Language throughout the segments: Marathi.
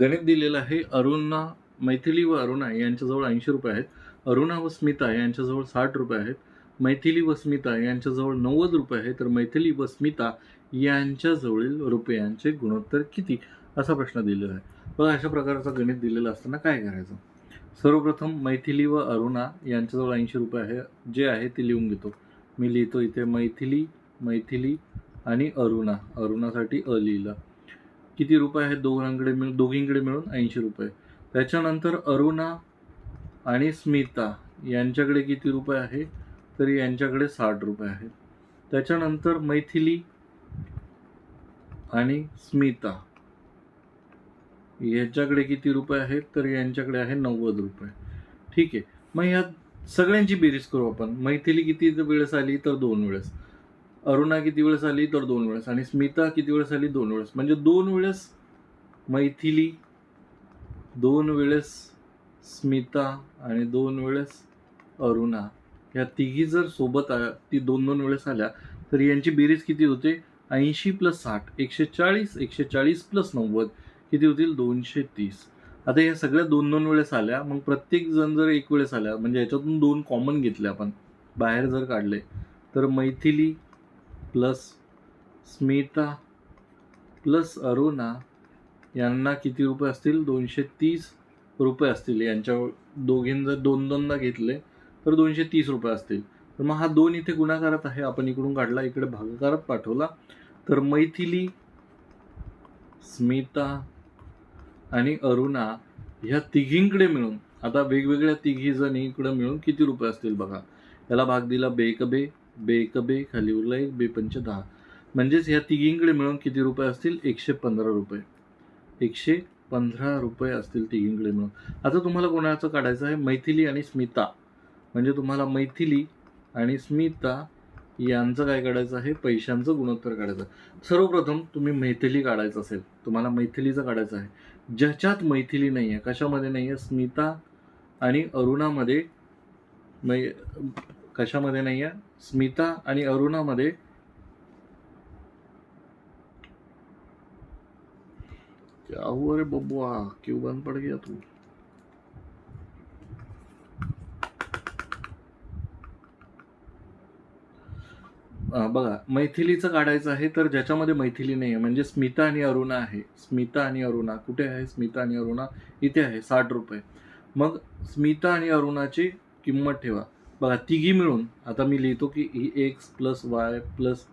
गणित दिलेलं आहे. अरुणा मैथिली व अरुणा यांच्याजवळ ऐंशी रुपये आहेत. अरुणा व स्मिता यांच्याजवळ साठ रुपये आहेत. मैथिली व स्मिता यांच्याजवळ नव्वद रुपये आहे तर मैथिली व स्मिता यांच्याजवळील रुपयांचे गुणोत्तर किती? असा प्रश्न दिलेला आहे. बघा अशा प्रकारचं गणित दिलेलं असताना काय करायचं? सर्वप्रथम मैथिली व अरुणा यांच्याजवळ ऐंशी रुपये आहे. जे आहे ते लिहून घेतो. मी लिहितो इथे मैथिली मैथिली आणि अरुणा. अरुणासाठी अ लिहिलं. किती रुपये आहेत दोघांकडे मिळून दोघींकडे मिळून ऐंशी रुपये. त्याच्यानंतर अरुणा आणि स्मिता यांच्याकडे किती रुपये आहे? तर यांच्याकडे साठ रुपये आहेत त्याच्यानंतर मैथिली आणि स्मिता यांच्याकडे किती रुपये आहेत? तर यांच्याकडे आहे नव्वद रुपये. ठीक आहे. मग ह्या सगळ्यांची बेरीज करू आपण. मैथिली किती वेळेस आली? तर दोन वेळेस. अरुणा किती वेळेस आली तर दोन वेळेस आणि स्मिता किती वेळेस आली? दोन वेळेस. म्हणजे दोन वेळेस मैथिली दोन वेळेस स्मिता आणि दोन वेळेस अरुणा. ह्या तिघी जर सोबत आ- ती दोन दोन वेळेस आल्या तर यांची बेरीज किती होते? ऐंशी प्लस साठ एकशे चाळीस एकशे चाळीस प्लस नव्वद किती होतील? दोनशे तीस. आता या सगळ्या दोन दोन वेळेस आल्या मग प्रत्येक जण जर एक वेळेस आल्या म्हणजे याच्यातून दोन कॉमन घेतले आपण बाहेर जर काढले तर मैथिली प्लस स्मिता प्लस अरुणा यांना किती रुपये असतील? दोनशे तीस रुपये असतील. यांच्या दोघीं जर दोन दोनदा घेतले तर दोनशे तीस रुपये असतील. तर मग हा दोन इथे गुणाकारात आहे. आपण इकडून काढला इकडे भागाकारात पाठवला. तर मैथिली स्मिता आणि अरुणा ह्या तिघींकडे मिळून आता वेगवेगळ्या तिघी जणी इकडं मिळून किती रुपये असतील बघा. याला भाग दिला बेक बे. बे खाली उरला एक बे पंच दहा. म्हणजेच ह्या तिघींकडे मिळून किती रुपये असतील? एकशे पंधरा रुपये. एकशे पंधरा रुपये असतील तिघींकडे मिळून. आता तुम्हाला कोणाचं काढायचं आहे? मैथिली आणि स्मिता. म्हणजे तुम्हाला मैथिली आणि स्मिता यांचं काय काढायचं आहे? पैशांचं गुणोत्तर काढायचं आहे. सर्वप्रथम तुम्ही मैथिली काढायचं असेल तुम्हाला मैथिलीचं काढायचं आहे. ज्याच्यात मैथिली नाही आहे कशामध्ये नाही आहे स्मिता आणि अरुणामध्ये मै कशामध्ये नाही आहे स्मिता आणि अरुणामध्ये. क्या हुआ रे क्यू क्यों बंद पड़ गया तू? बघा मैथिलीचं काढायचं आहे तर ज्याच्यामध्ये मैथिली नाही आहे म्हणजे स्मिता आणि अरुणा आहे. स्मिता आणि अरुणा. कुठे आहे स्मिता आणि अरुणा? इथे आहे साठ रुपये. मग स्मिता आणि अरुणाची किंमत ठेवा. बघा तिघी मिळून आता मी लिहितो की ही X plus Y plus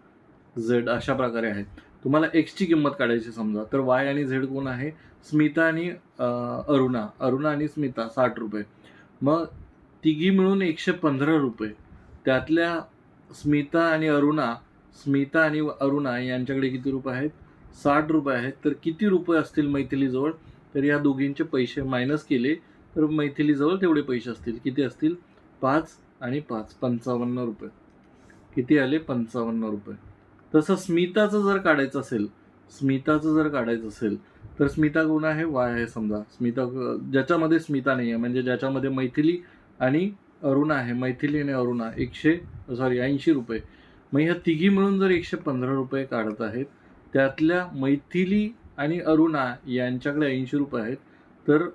Z अशा प्रकारे आहेत. तुम्हाला एक्सची किंमत काढायची समजा तर वाय आणि झेड कोण आहे? स्मिता आणि अरुणा. अरुणा आणि स्मिता साठ रुपये. मग तिघी मिळून एकशे पंधरा रुपये. त्यातल्या स्मिता आणि अरुणा स्मिता आणि अरुणा यांच्याकडे किती रुपये आहेत? साठ रुपये आहेत. तर किती रुपये असतील मैथिलीजवळ? तर या दोघींचे पैसे मायनस केले तर मैथिलीजवळ तेवढे पैसे असतील. किती असतील? पाच आणि पाच पंचावन्न रुपये. किती आले? पंचावन्न रुपये. तसं स्मिताचं जर काढायचं असेल स्मिताचं जर काढायचं असेल तर स्मिता गुण आहे वाय आहे समजा. स्मिता ज्याच्यामध्ये स्मिता नाही आहे म्हणजे ज्याच्यामध्ये मैथिली आणि अरुणा आहे. मैथिली आणि अरुणा एकशे सॉरी ऐंशी रुपये. मग ह्या तिघी मिळून जर एकशे पंधरा रुपये काढत आहेत त्यातल्या मैथिली आणि अरुणा यांच्याकडे ऐंशी रुपये आहेत तर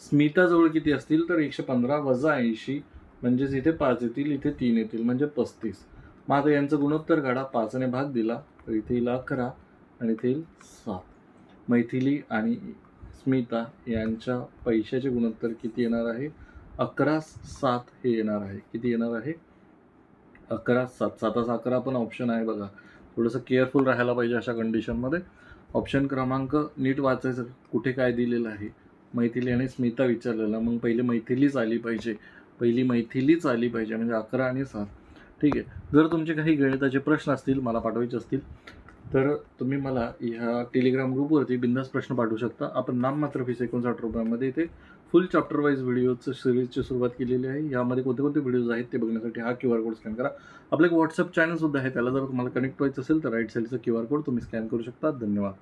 स्मिताजवळ किती असतील? तर एकशे पंधरा वजा ऐंशी म्हणजेच इथे पाच येतील इथे तीन येतील म्हणजे पस्तीस. मग आता यांचं गुणोत्तर काढा पाचने भाग दिला तर इथे येईल अकरा आणि इथे येईल सात. मैथिली आणि स्मिता यांच्या पैशाचे गुणोत्तर किती येणार आहे? अकरा सात हे येणार आहे. किती येणार आहे? अकरा सात. सातास अकरा पण ऑप्शन आहे बघा. थोडंसं केअरफुल राहायला पाहिजे अशा कंडिशनमध्ये ऑप्शन क्रमांक नीट वाचायचं. कुठे काय दिलेलं आहे? मैथिली आणि स्मिता विचारलेला. मग पहिले मैथिलीच आली पाहिजे. पहिली मैथिलीच आली पाहिजे म्हणजे अकरा आणि सात. ठीक आहे. जर तुमचे काही गणिताचे प्रश्न असतील मला पाठवायचे असतील तर तुम्ही मला ह्या टेलिग्राम ग्रुपवरती बिंदास प्रश्न पाठवू शकता. आपण नाममात्र फीस एकोणसाठ रुपयामध्ये इथे फुल चॅप्टर वाईज व्हिडिओचं सिरीजची सुरुवात केलेली आहे. यामध्ये कोणते कोणते व्हिडिओज आहेत ते बघण्यासाठी हा क्यू आर कोड स्कॅन करा. आपलं एक व्हॉट्सअप चॅनलसुद्धा आहे त्याला जर तुम्हाला कनेक्ट व्हायचं असेल तर राईट साईडचा क्यू आर कोड तुम्ही स्कॅन करू शकता. धन्यवाद.